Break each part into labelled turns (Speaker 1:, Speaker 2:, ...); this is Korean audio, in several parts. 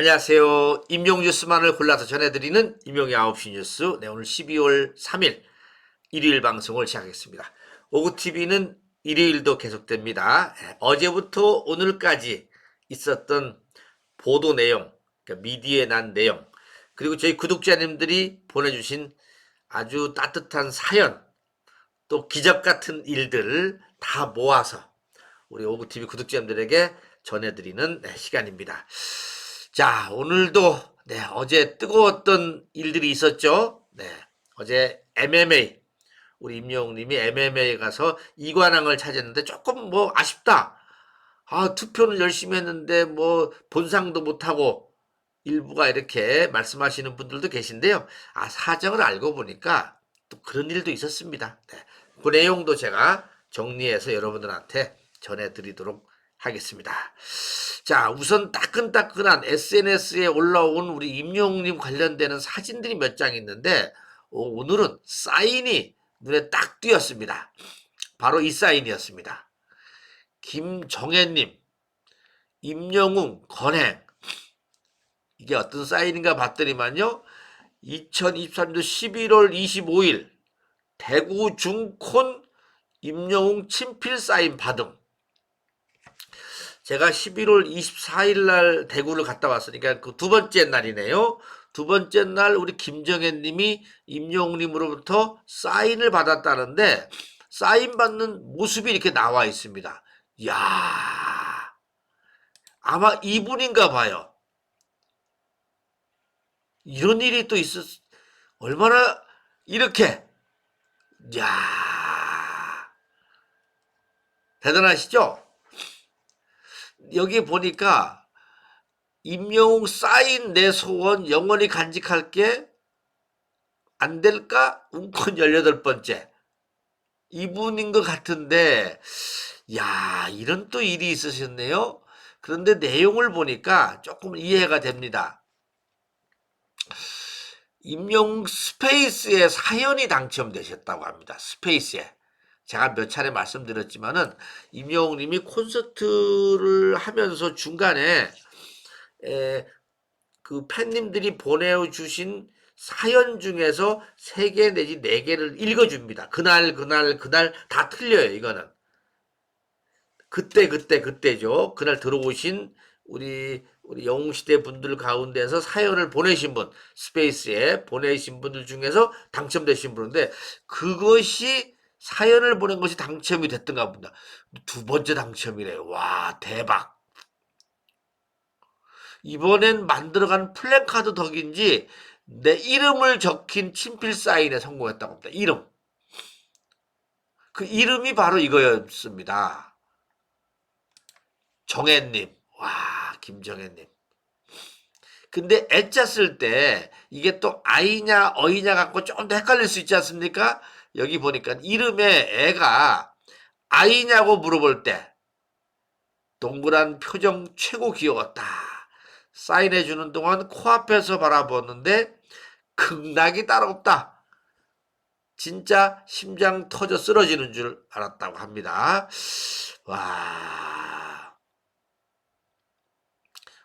Speaker 1: 안녕하세요. 임용 뉴스만을 골라서 전해드리는 임용의 9시 뉴스. 네, 오늘 12월 3일 일요일 방송을 시작하겠습니다. 오구TV는 일요일도 계속됩니다. 네, 어제부터 오늘까지 있었던 보도 내용, 그러니까 미디어에 난 내용, 그리고 저희 구독자님들이 보내주신 아주 따뜻한 사연, 또 기적 같은 일들을 다 모아서 우리 오구TV 구독자님들에게 전해드리는 네, 시간입니다. 자, 오늘도 네, 어제 뜨거웠던 일들이 있었죠. 네, 어제 MMA 우리 임영웅님이 MMA 가서 이관왕을 찾았는데 조금 뭐 아쉽다. 아, 투표는 열심히 했는데 뭐 본상도 못하고 일부가 이렇게 말씀하시는 분들도 계신데요. 아, 사정을 알고 보니까 또 그런 일도 있었습니다. 네, 그 내용도 제가 정리해서 여러분들한테 전해드리도록 하겠습니다. 자, 우선 따끈따끈한 SNS에 올라온 우리 임영웅님 관련되는 사진들이 몇 장 있는데, 오, 오늘은 사인이 눈에 딱 띄었습니다. 바로 이 사인이었습니다. 김정혜님, 임영웅 건행. 이게 어떤 사인인가 봤더니만요, 2023년 11월 25일, 대구 중콘 임영웅 친필 사인 받음. 제가 11월 24일 날 대구를 갔다 왔으니까 그 두 번째 날이네요. 두 번째 날 우리 김정혜 님이 임영웅 님으로부터 사인을 받았다는데 사인 받는 모습이 이렇게 나와 있습니다. 야 아마 이분인가 봐요. 이런 일이 또 있었, 얼마나 이렇게, 야 대단하시죠? 여기 보니까 임영웅 사인 내 소원 영원히 간직할게 안 될까? 운권 18번째. 이분인 것 같은데, 야, 이런 또 일이 있으셨네요. 그런데 내용을 보니까 조금 이해가 됩니다. 임영웅 스페이스에 사연이 당첨되셨다고 합니다. 스페이스에. 제가 몇 차례 말씀드렸지만은 임영웅 님이 콘서트를 하면서 중간에 에, 그 팬님들이 보내주신 사연 중에서 세 개 내지 네 개를 읽어줍니다. 그날 그날 그날 다 틀려요. 이거는 그때 그때 그때죠. 그날 들어오신 우리 우리 영웅시대 분들 가운데서 사연을 보내신 분 스페이스에 보내신 분들 중에서 당첨되신 분인데 그것이 사연을 보낸 것이 당첨이 됐던가 본다. 두 번째 당첨이래. 와, 대박. 이번엔 만들어간 플랜카드 덕인지 내 이름을 적힌 친필 사인에 성공했다고 합니다. 이름. 그 이름이 바로 이거였습니다. 정혜님. 와, 김정혜님. 근데 애자 쓸 때 이게 또 아이냐 어이냐 갖고 조금 더 헷갈릴 수 있지 않습니까? 여기 보니까 이름에 애가 아이냐고 물어볼 때 동그란 표정 최고 귀여웠다. 사인해 주는 동안 코앞에서 바라보는데 극락이 따로 없다. 진짜 심장 터져 쓰러지는 줄 알았다고 합니다. 와.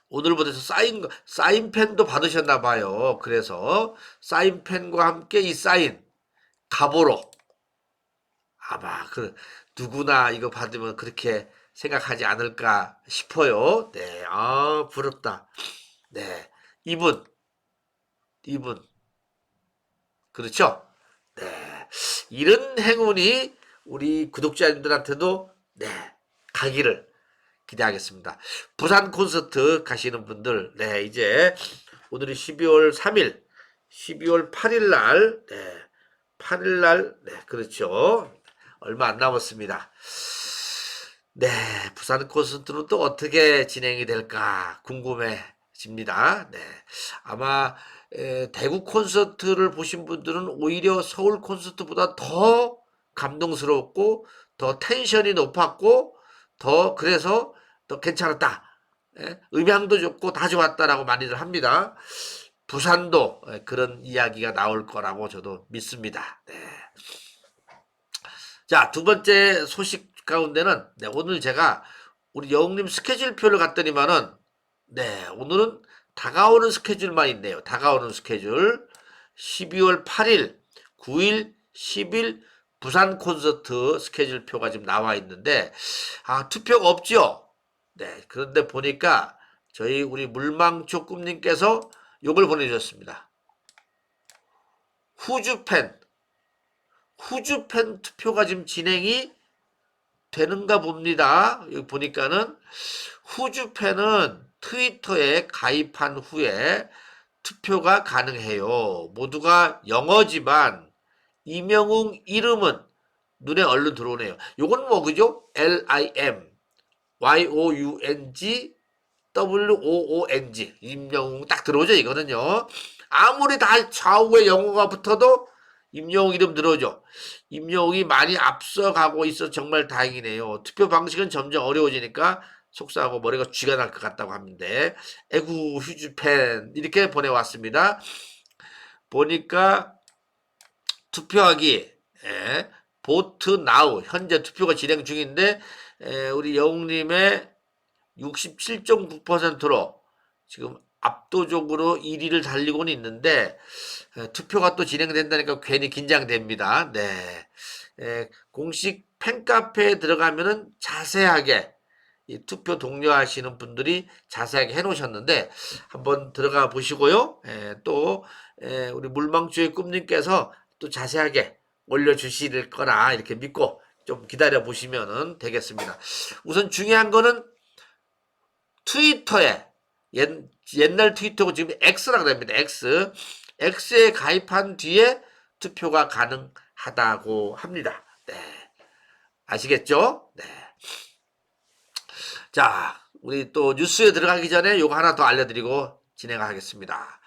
Speaker 1: 오늘부터 사인, 사인펜도 받으셨나 봐요. 그래서 사인펜과 함께 이 사인, 가보로. 아마 그 누구나 이거 받으면 그렇게 생각하지 않을까 싶어요. 네, 아 부럽다. 네, 이분, 이분, 그렇죠? 네, 이런 행운이 우리 구독자님들한테도 네 가기를 기대하겠습니다. 부산 콘서트 가시는 분들, 네 이제 오늘이 12월 3일, 12월 8일 날, 네. 8일 날, 네, 그렇죠. 얼마 안 남았습니다. 네, 부산 콘서트는 또 어떻게 진행이 될까 궁금해집니다. 네, 아마 에, 대구 콘서트를 보신 분들은 오히려 서울 콘서트보다 더 감동스럽고 더 텐션이 높았고 더 그래서 더 괜찮았다. 예, 음향도 좋고 다 좋았다라고 많이들 합니다. 부산도 그런 이야기가 나올 거라고 저도 믿습니다. 네. 자, 두 번째 소식 가운데는 네, 오늘 제가 우리 영웅님 스케줄표를 갔더니만은 네, 오늘은 다가오는 스케줄만 있네요. 다가오는 스케줄. 12월 8일, 9일, 10일 부산 콘서트 스케줄표가 지금 나와 있는데 아, 투표가 없죠. 네. 그런데 보니까 저희 우리 물망초 꿈님께서 요걸 보내주셨습니다. 후주팬, 후주팬 투표가 지금 진행이 되는가 봅니다. 여기 보니까는 후주팬은 트위터에 가입한 후에 투표가 가능해요. 모두가 영어지만 이명웅 이름은 눈에 얼른 들어오네요. 요건 뭐 그죠? L-I-M Y-O-U-N-G W-O-O-N-G 임영웅 딱 들어오죠 이거는요. 아무리 다 좌우에 영어가 붙어도 임영웅 이름 들어오죠. 임영웅이 많이 앞서가고 있어 정말 다행이네요. 투표 방식은 점점 어려워지니까 속상하고 머리가 쥐가 날 것 같다고 하는데 에구 휴즈팬 이렇게 보내왔습니다. 보니까 투표하기 예, 보트 나우 현재 투표가 진행 중인데 에, 우리 영웅님의 67.9%로 지금 압도적으로 1위를 달리고는 있는데 에, 투표가 또 진행된다니까 괜히 긴장됩니다. 네. 에, 공식 팬카페에 들어가면은 자세하게 이 투표 독려하시는 분들이 자세하게 해놓으셨는데 한번 들어가 보시고요. 에, 또 에, 우리 물망주의 꿈님께서 또 자세하게 올려주실 거라 이렇게 믿고 좀 기다려 보시면 되겠습니다. 우선 중요한 거는 트위터에 옛, 옛날 트위터고 지금 X라고 됩니다. X. X에 가입한 뒤에 투표가 가능하다고 합니다. 네. 아시겠죠? 네. 자, 우리 또 뉴스에 들어가기 전에 요거 하나 더 알려드리고 진행하겠습니다.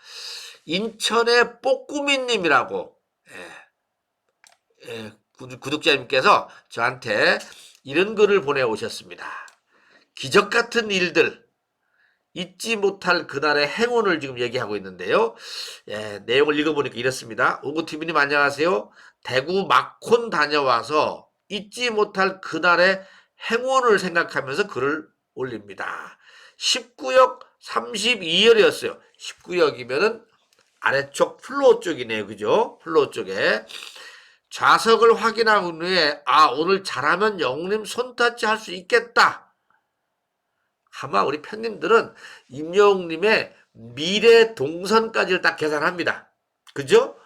Speaker 1: 인천의 뽀꾸미님이라고 예, 예, 구독- 구독자님께서 저한테 이런 글을 보내오셨습니다. 기적 같은 일들, 잊지 못할 그날의 행운을 지금 얘기하고 있는데요. 예, 내용을 읽어보니까 이렇습니다. 오구TV님 안녕하세요. 대구 막콘 다녀와서 잊지 못할 그날의 행운을 생각하면서 글을 올립니다. 19역 32열이었어요. 19역이면은 아래쪽 플로어 쪽이네요. 그죠? 플로어 쪽에. 좌석을 확인한 후에, 아, 오늘 잘하면 영웅님 손타치 할 수 있겠다. 아마 우리 팬님들은 임영웅님의 미래 동선까지를 딱 계산합니다. 그죠?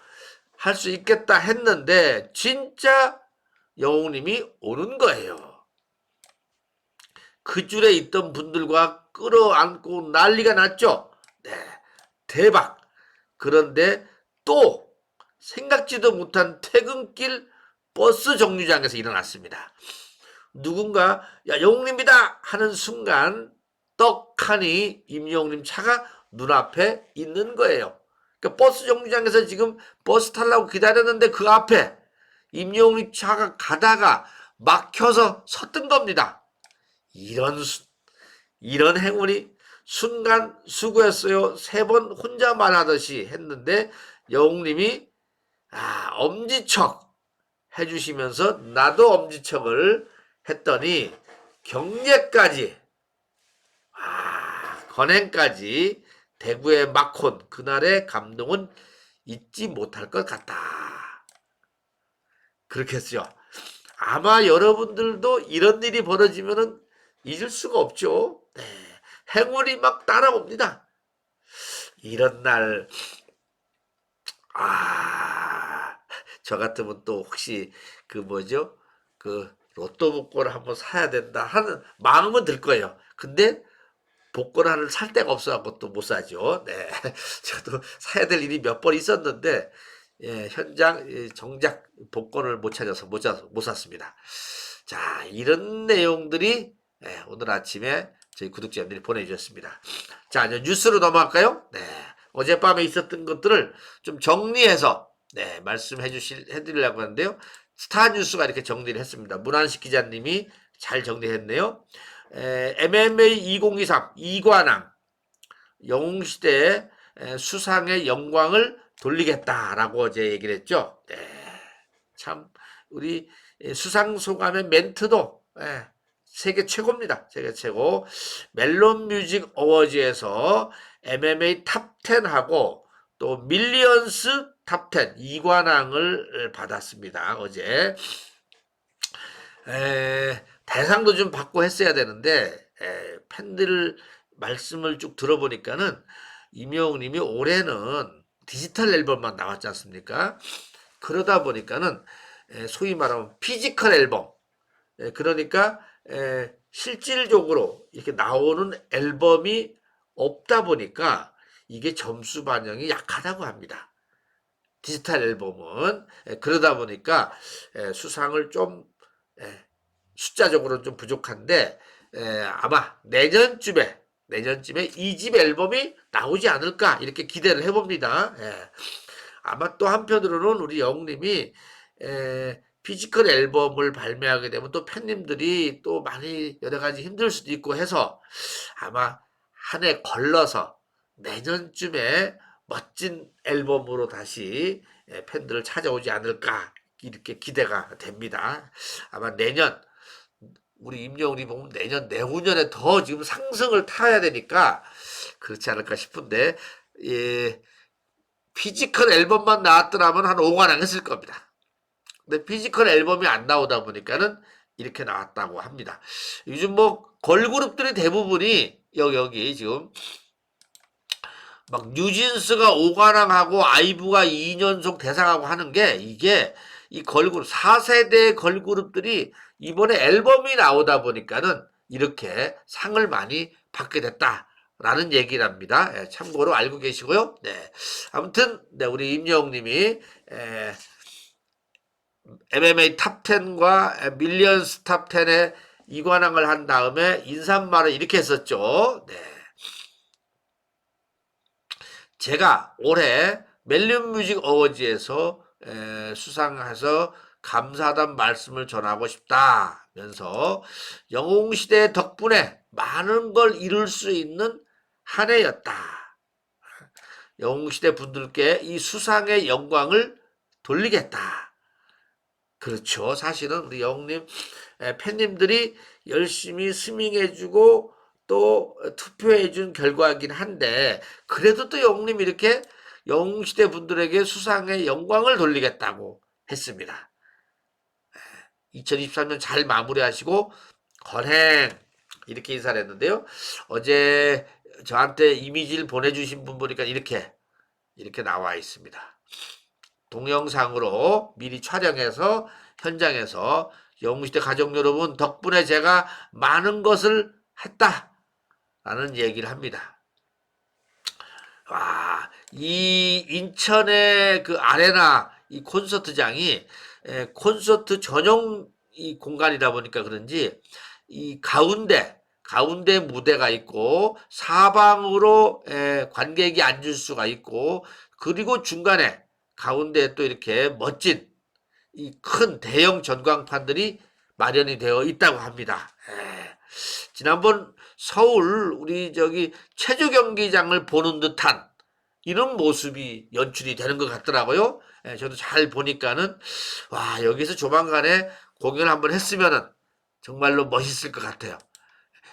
Speaker 1: 할 수 있겠다 했는데, 진짜 영웅님이 오는 거예요. 그 줄에 있던 분들과 끌어안고 난리가 났죠? 네. 대박. 그런데 또 생각지도 못한 퇴근길 버스 정류장에서 일어났습니다. 누군가 야 영웅님이다 하는 순간 떡하니 임영웅님 차가 눈앞에 있는 거예요. 그러니까 버스 정류장에서 지금 버스 타려고 기다렸는데 그 앞에 임영웅님 차가 가다가 막혀서 섰던 겁니다. 이런 수- 이런 행운이 순간 수고했어요. 세 번 혼자 말하듯이 했는데 영웅님이 아, 엄지척 해주시면서 나도 엄지척을 했더니 경례까지 아, 건행까지 대구의 막혼 그날의 감동은 잊지 못할 것 같다. 그렇게 했어요. 아마 여러분들도 이런 일이 벌어지면은 잊을 수가 없죠. 네. 행운이 막 따라옵니다. 이런 날, 아, 저 같으면 또 혹시 그 뭐죠? 그 로또 복권을 한번 사야 된다 하는 마음은 들 거예요. 근데 복권 하나를 살 데가 없어갖고 또 못 사죠. 네. 저도 사야 될 일이 몇 번 있었는데, 예, 현장 예, 정작 복권을 못 찾아서 못, 사- 못 샀습니다. 자, 이런 내용들이 예, 오늘 아침에 저희 구독자님들이 보내주셨습니다. 자, 이제 뉴스로 넘어갈까요? 네. 어젯밤에 있었던 것들을 좀 정리해서 네, 말씀해 주실, 해드리려고 하는데요. 스타 뉴스가 이렇게 정리를 했습니다. 문한식 기자님이 잘 정리했네요. 에, MMA 2023 이관왕 영웅시대 에, 수상의 영광을 돌리겠다라고 어제 얘기를 했죠. 네. 참 우리 에, 수상 소감의 멘트도 예, 세계 최고입니다. 세계 최고. 멜론 뮤직 어워즈에서 MMA 탑 10하고 또 밀리언스 탑10 이관왕을 받았습니다. 어제. 에, 대상도 좀 받고 했어야 되는데 에, 팬들 말씀을 쭉 들어보니까는 임영웅님이 올해는 디지털 앨범만 나왔지 않습니까? 그러다 보니까는 에, 소위 말하면 피지컬 앨범 에, 그러니까 에, 실질적으로 이렇게 나오는 앨범이 없다 보니까 이게 점수 반영이 약하다고 합니다. 디지털 앨범은 에, 그러다 보니까 에, 수상을 좀 에, 숫자적으로 좀 부족한데 에, 아마 내년쯤에 내년쯤에 이 집 앨범이 나오지 않을까 이렇게 기대를 해봅니다. 예. 아마 또 한편으로는 우리 영님이 에, 피지컬 앨범을 발매하게 되면 또 팬님들이 또 많이 여러 가지 힘들 수도 있고 해서 아마 한 해 걸러서 내년쯤에 멋진 앨범으로 다시 에, 팬들을 찾아오지 않을까 이렇게 기대가 됩니다. 아마 내년 우리 임영웅이 보면 내년 내후년에 더 지금 상승을 타야 되니까 그렇지 않을까 싶은데 예, 피지컬 앨범만 나왔더라면 한 5관왕 했을 겁니다. 근데 피지컬 앨범이 안 나오다 보니까는 이렇게 나왔다고 합니다. 요즘 뭐 걸그룹들이 대부분이 여기 여기 지금 막 뉴진스가 5관왕하고 아이브가 2년속 대상하고 하는 게 이게 이 걸그룹 4세대 걸그룹들이 이번에 앨범이 나오다 보니까는 이렇게 상을 많이 받게 됐다 라는 얘기랍니다. 예, 참고로 알고 계시고요. 네. 아무튼 네, 우리 임영웅 님이 에, MMA 탑10과 밀리언스 탑10에 이관왕을 한 다음에 인사말을 이렇게 했었죠. 네. 제가 올해 멜론 뮤직 어워즈에서 에, 수상해서 감사하다는 말씀을 전하고 싶다면서 영웅시대 덕분에 많은 걸 이룰 수 있는 한 해였다. 영웅시대 분들께 이 수상의 영광을 돌리겠다. 그렇죠. 사실은 우리 영웅님 에, 팬님들이 열심히 스밍해주고 또 투표해준 결과이긴 한데 그래도 또 영웅님 이렇게 영웅시대 분들에게 수상의 영광을 돌리겠다고 했습니다. 2023년 잘 마무리하시고 건행 이렇게 인사를 했는데요. 어제 저한테 이미지를 보내주신 분 보니까 이렇게 이렇게 나와 있습니다. 동영상으로 미리 촬영해서 현장에서 영웅시대 가족 여러분 덕분에 제가 많은 것을 했다 라는 얘기를 합니다. 와, 이 인천의 그 아레나 이 콘서트장이 에, 콘서트 전용 이 공간이다 보니까 그런지 이 가운데 가운데 무대가 있고 사방으로 에, 관객이 앉을 수가 있고 그리고 중간에 가운데 또 이렇게 멋진 이 큰 대형 전광판들이 마련이 되어 있다고 합니다. 에, 지난번 서울 우리 저기 체조 경기장을 보는 듯한 이런 모습이 연출이 되는 것 같더라고요. 예, 저도 잘 보니까는 와 여기서 조만간에 공연을 한번 했으면은 정말로 멋있을 것 같아요.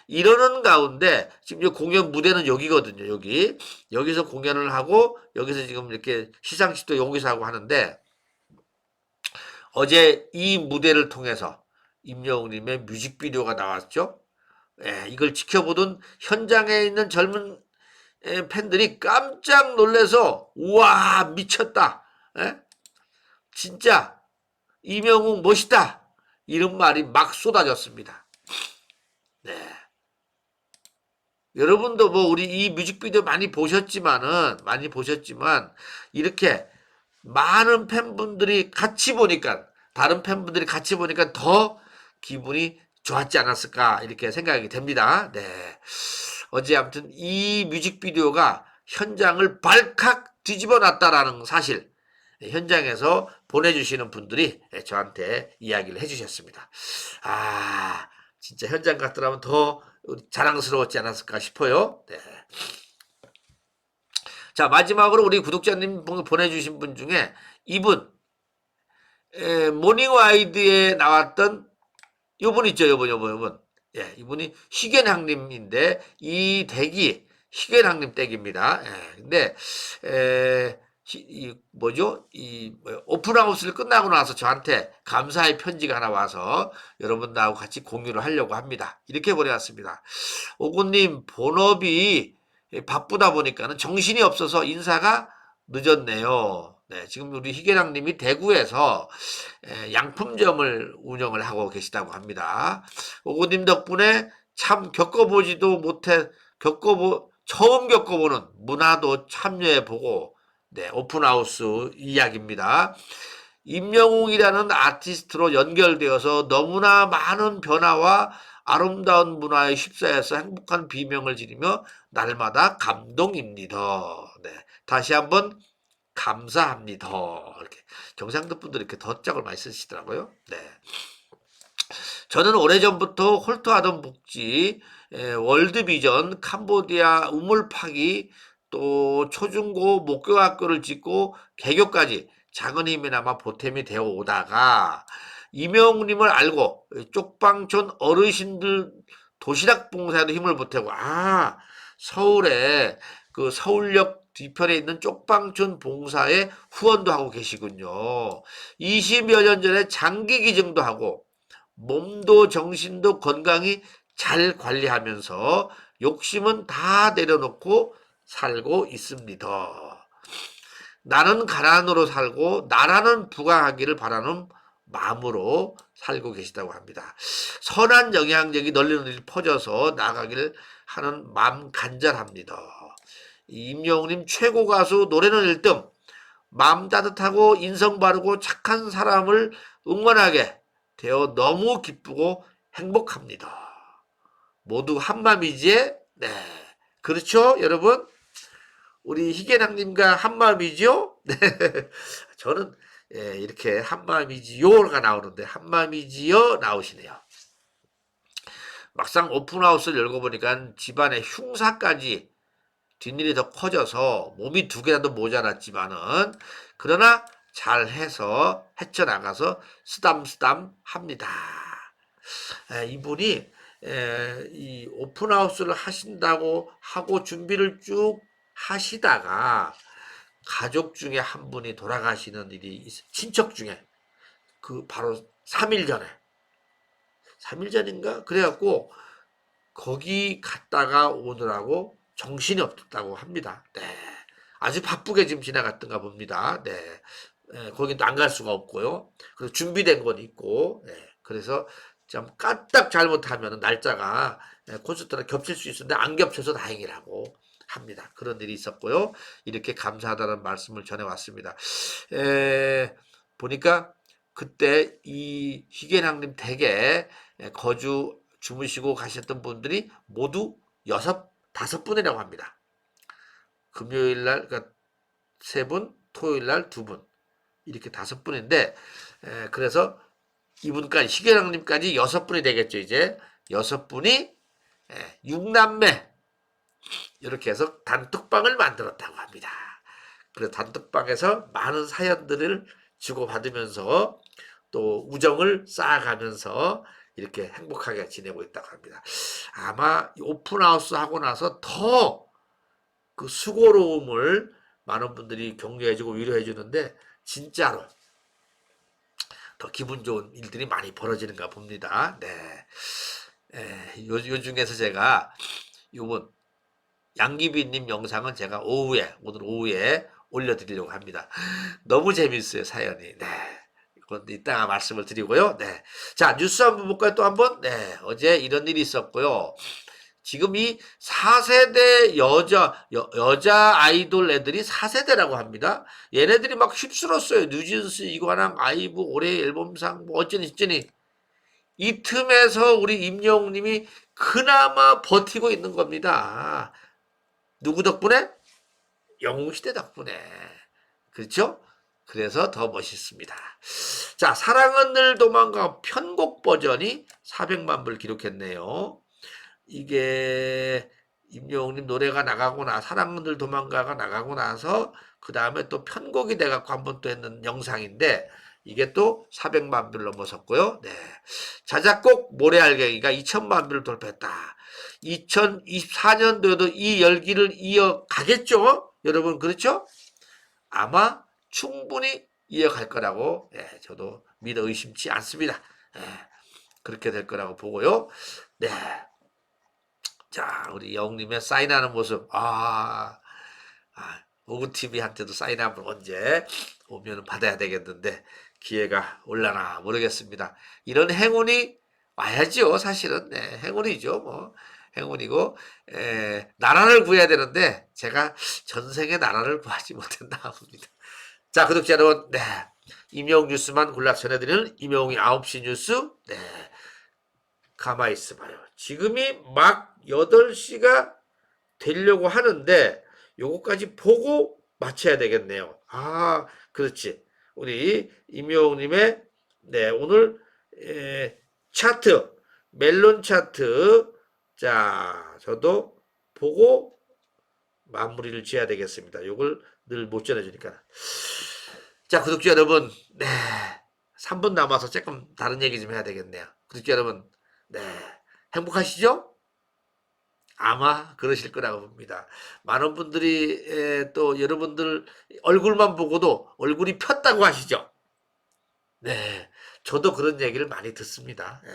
Speaker 1: 이러는 가운데 지금 이 공연 무대는 여기거든요. 여기 여기서 공연을 하고 여기서 지금 이렇게 시상식도 여기서 하고 하는데 어제 이 무대를 통해서 임영웅님의 뮤직비디오가 나왔죠. 예, 이걸 지켜보던 현장에 있는 젊은 예, 팬들이 깜짝 놀래서 우와 미쳤다. 예? 진짜 이명웅 멋있다. 이런 말이 막 쏟아졌습니다. 네. 여러분도 뭐 우리 이 뮤직비디오 많이 보셨지만은 많이 보셨지만 이렇게 많은 팬분들이 같이 보니까 다른 팬분들이 같이 보니까 더 기분이 좋았지 않았을까 이렇게 생각이 됩니다. 네. 어제 아무튼 이 뮤직비디오가 현장을 발칵 뒤집어 놨다라는 사실 현장에서 보내주시는 분들이 저한테 이야기를 해주셨습니다. 아 진짜 현장 갔더라면 더 자랑스러웠지 않았을까 싶어요. 네. 자 마지막으로 우리 구독자님 보내주신 분 중에 이분 에, 모닝와이드에 나왔던 요분 있죠 요분 요분 요분 예, 이분이 희견왕님인데 이 댁이 희견왕님 댁입니다. 예, 근데 에, 히- 이 뭐죠? 이 오픈하우스를 끝나고 나서 저한테 감사의 편지가 하나 와서 여러분들하고 같이 공유를 하려고 합니다. 이렇게 보내왔습니다. 오구님 본업이 바쁘다 보니까는 정신이 없어서 인사가 늦었네요. 네, 지금 우리 희계랑님이 대구에서 에, 양품점을 운영을 하고 계시다고 합니다. 오구님 덕분에 참 겪어보지도 못해 겪어보 처음 겪어보는 문화도 참여해 보고 네 오픈하우스 이야기입니다. 임영웅이라는 아티스트로 연결되어서 너무나 많은 변화와 아름다운 문화에 휩싸여서 행복한 비명을 지르며 날마다 감동입니다. 네, 다시 한번 감사합니다. 이렇게 경상도 분들이 이렇게 덧짝을 많이 쓰시더라고요. 네. 저는 오래전부터 홀트하던 복지, 에, 월드비전, 캄보디아 우물 파기, 또 초중고 목교학교를 짓고 개교까지 작은 힘이나마 보탬이 되어 오다가 이명우님을 알고 쪽방촌 어르신들 도시락 봉사에도 힘을 보태고 아 서울에 그 서울역 뒤편에 있는 쪽방촌 봉사에 후원도 하고 계시군요. 20여 년 전에 장기 기증도 하고 몸도 정신도 건강히 잘 관리하면서 욕심은 다 내려놓고 살고 있습니다. 나는 가난으로 살고 나라는 부강하기를 바라는 마음으로 살고 계시다고 합니다. 선한 영향력이 널리 퍼져서 나가기를 하는 마음 간절합니다. 임영웅님 최고 가수 노래는 1등 마음 따뜻하고 인성 바르고 착한 사람을 응원하게 되어 너무 기쁘고 행복합니다. 모두 한마음이지에 네 그렇죠 여러분 우리 희계랑님과 한마음이죠 네 저는 예, 이렇게 한마음이지요가 나오는데 한마음이지요 나오시네요. 막상 오픈하우스를 열고 보니까 집안에 흉사까지 뒷일이 더 커져서 몸이 두 개라도 모자랐지만은 그러나 잘해서 헤쳐나가서 쓰담쓰담 합니다. 에, 이분이 에, 이 오픈하우스를 하신다고 하고 준비를 쭉 하시다가 가족 중에 한 분이 돌아가시는 일이 있- 친척 중에 그 바로 3일 전에 3일 전인가 그래갖고 거기 갔다가 오느라고 정신이 없다고 합니다. 네. 아주 바쁘게 지금 지나갔던가 봅니다. 네. 예, 거긴 또안갈 수가 없고요. 그래서 준비된 건 있고, 예, 그래서 좀 까딱 잘못하면 날짜가 예, 콘서트랑 겹칠 수 있었는데 안 겹쳐서 다행이라고 합니다. 그런 일이 있었고요. 이렇게 감사하다는 말씀을 전해왔습니다. 에, 보니까 그때 이 희계랑님 댁에 거주 주무시고 가셨던 분들이 모두 여섯 다섯 분이라고 합니다. 금요일 날 그러니까 세 분, 토요일 날 두 분. 이렇게 다섯 분인데 에, 그래서 이분까지 희계랑님까지 여섯 분이 되겠죠 이제 여섯 분이 에, 육남매 이렇게 해서 단톡방을 만들었다고 합니다. 그래서 단톡방에서 많은 사연들을 주고받으면서 또 우정을 쌓아가면서 이렇게 행복하게 지내고 있다고 합니다. 아마 이 오픈하우스 하고 나서 더 그 수고로움을 많은 분들이 격려해주고 위로해주는데 진짜로 더 기분 좋은 일들이 많이 벌어지는가 봅니다. 네. 에, 요, 요 중에서 제가 요번 양기비님 영상은 제가 오후에 오늘 오후에 올려드리려고 합니다. 너무 재밌어요 사연이. 네. 이건 이따가 말씀을 드리고요. 네. 자 뉴스 한번 볼까요? 또 한번. 네. 어제 이런 일이 있었고요. 지금 이 4세대 여자 여, 여자 아이돌 애들이 4세대라고 합니다. 얘네들이 막 휩쓸었어요. 뉴진스 이관왕 아이브 올해 앨범상 뭐 어쩌니 저쩌니 이 틈에서 우리 임영웅 님이 그나마 버티고 있는 겁니다. 누구 덕분에? 영웅시대 덕분에. 그렇죠? 그래서 더 멋있습니다. 자, 사랑은 늘 도망가 편곡 버전이 400만 불 기록했네요. 이게 임영웅님 노래가 나가고 나 사랑은 늘 도망가가 나가고 나서 그 다음에 또 편곡이 돼갖고 한번 또 했는 영상인데 이게 또 400만 뷰를 넘어섰고요. 네. 자작곡 모래알갱이가 2천만 뷰를 돌파했다. 2024년도에도 이 열기를 이어가겠죠? 여러분, 그렇죠? 아마 충분히 이어갈 거라고, 예, 저도 믿어 의심치 않습니다. 예, 그렇게 될 거라고 보고요. 네. 자, 우리 영님의 사인하는 모습. 아, 아 오구TV한테도 사인 한번 언제 오면 받아야 되겠는데, 기회가 올라나 모르겠습니다. 이런 행운이 와야죠, 사실은. 네, 행운이죠, 뭐. 행운이고, 에, 나라를 구해야 되는데, 제가 전생에 나라를 구하지 못했나 봅니다. 자, 구독자 여러분, 네. 임용 뉴스만 골라 전해드리는 임용이 9시 뉴스, 네. 가만히 있어봐요. 지금이 막 8시가 되려고 하는데, 요거까지 보고 맞춰야 되겠네요. 아, 그렇지. 우리 임용님의, 네, 오늘, 에, 차트, 멜론 차트, 자, 저도 보고 마무리를 지어야 되겠습니다. 요걸 늘 못 전해주니까. 자, 구독자 여러분, 네. 3분 남아서 조금 다른 얘기 좀 해야 되겠네요. 구독자 여러분, 네. 행복하시죠? 아마 그러실 거라고 봅니다. 많은 분들이 에, 또 여러분들 얼굴만 보고도 얼굴이 폈다고 하시죠? 네. 저도 그런 얘기를 많이 듣습니다. 예.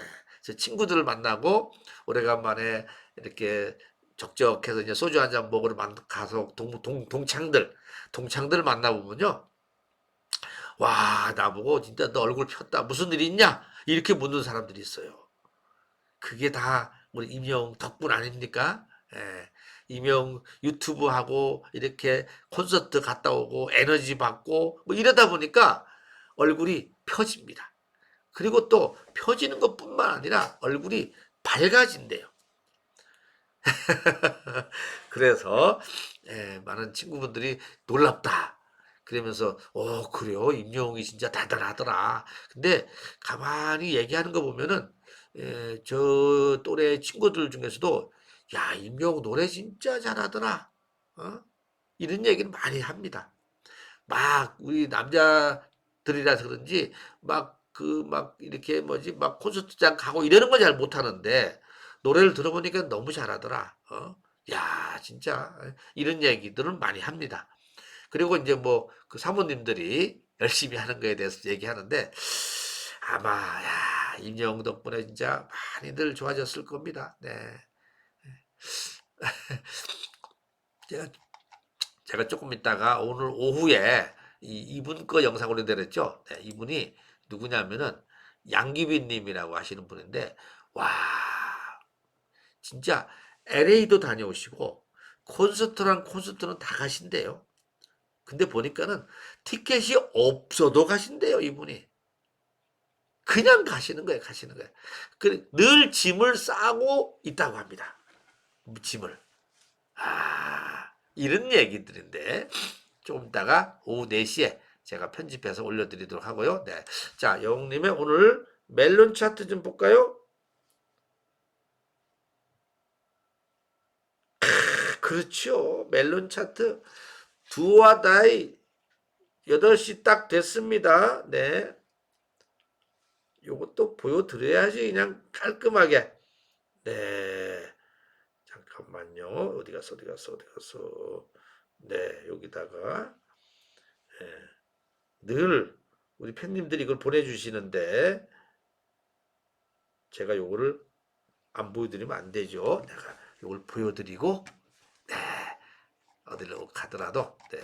Speaker 1: 제 친구들을 만나고 오래간만에 이렇게 적적해서 이제 소주 한 잔 먹으러 만- 가서 동, 동, 동창들, 동창들 만나보면요. 와, 나보고 진짜 너 얼굴 폈다. 무슨 일 있냐? 이렇게 묻는 사람들이 있어요. 그게 다 우리 임영 덕분 아닙니까? 예. 임영 유튜브 하고 이렇게 콘서트 갔다 오고 에너지 받고 뭐 이러다 보니까 얼굴이 펴집니다. 그리고 또 펴지는 것 뿐만 아니라 얼굴이 밝아진대요. 그래서 예, 많은 친구분들이 놀랍다. 그러면서 어 그래요 임영웅이 진짜 대단하더라. 근데 가만히 얘기하는 거 보면은 예, 저 또래 친구들 중에서도 야 임영웅 노래 진짜 잘하더라. 어? 이런 얘기를 많이 합니다. 막 우리 남자들이라서 그런지 막 그 막 이렇게 뭐지 막 콘서트장 가고 이러는 건 잘 못하는데 노래를 들어보니까 너무 잘하더라. 어? 야 진짜 이런 얘기들은 많이 합니다. 그리고 이제 뭐 그 사모님들이 열심히 하는 거에 대해서 얘기하는데 아마 야 임영웅 덕분에 진짜 많이들 좋아졌을 겁니다. 네. 제가 제가 조금 있다가 오늘 오후에 이, 이분 거 영상 올려드렸죠. 네, 이분이 누구냐면은 양기빈 님이라고 하시는 분인데, 와, 진짜 LA도 다녀오시고, 콘서트랑 콘서트는 다 가신대요. 근데 보니까는 티켓이 없어도 가신대요, 이분이. 그냥 가시는 거예요, 가시는 거예요. 그, 늘 짐을 싸고 있다고 합니다. 짐을. 아, 이런 얘기들인데, 좀 이따가 오후 4시에 제가 편집해서 올려드리도록 하고요. 네. 자, 영웅님의 오늘 멜론 차트 좀 볼까요? 크, 그렇죠. 멜론 차트. 두와 다이 8시 딱 됐습니다. 네. 요것도 보여드려야지 그냥 깔끔하게. 네. 잠깐만요. 어디 갔어, 어디 갔어, 어디 갔어. 네, 여기다가. 네. 늘 우리 팬님들이 이걸 보내주시는데 제가 요거를 안 보여드리면 안 되죠. 내가 요걸 보여드리고 네 어디로 가더라도 네.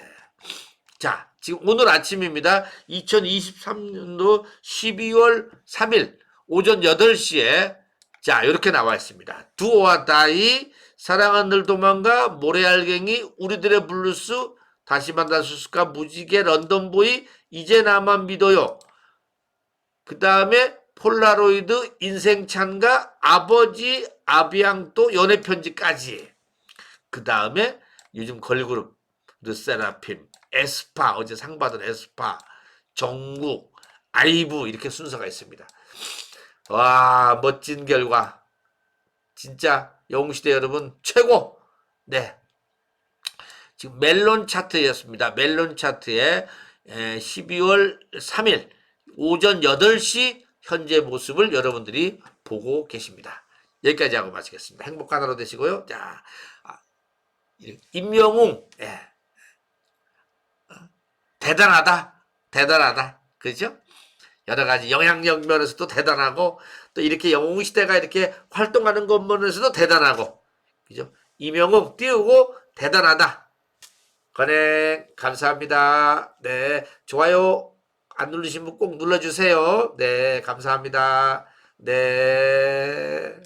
Speaker 1: 자 지금 오늘 아침입니다. 2023년도 12월 3일 오전 8시에 자 이렇게 나와 있습니다. 두오와 다이 사랑한 늘 도망가 모래알갱이 우리들의 블루스 다시 만날 수 있을까 무지개 런던보이 이제 나만 믿어요. 그 다음에 폴라로이드 인생 찬가 아버지 아비앙또 연애 편지까지. 그 다음에 요즘 걸그룹 르세라핌 에스파 어제 상 받은 에스파 정국 아이브 이렇게 순서가 있습니다. 와 멋진 결과 진짜 영웅시대 여러분 최고 네 지금 멜론 차트였습니다. 멜론 차트에 12월 3일 오전 8시 현재 모습을 여러분들이 보고 계십니다. 여기까지 하고 마치겠습니다. 행복한 하루 되시고요. 자, 아, 임영웅, 예. 어, 대단하다, 대단하다, 그죠? 여러 가지 영향력 면에서도 대단하고 또 이렇게 영웅 시대가 이렇게 활동하는 것 면에서도 대단하고, 그죠? 임영웅 띄우고 대단하다. 건행 감사합니다. 네, 좋아요 안 누르신 분 꼭 눌러주세요. 네, 감사합니다. 네.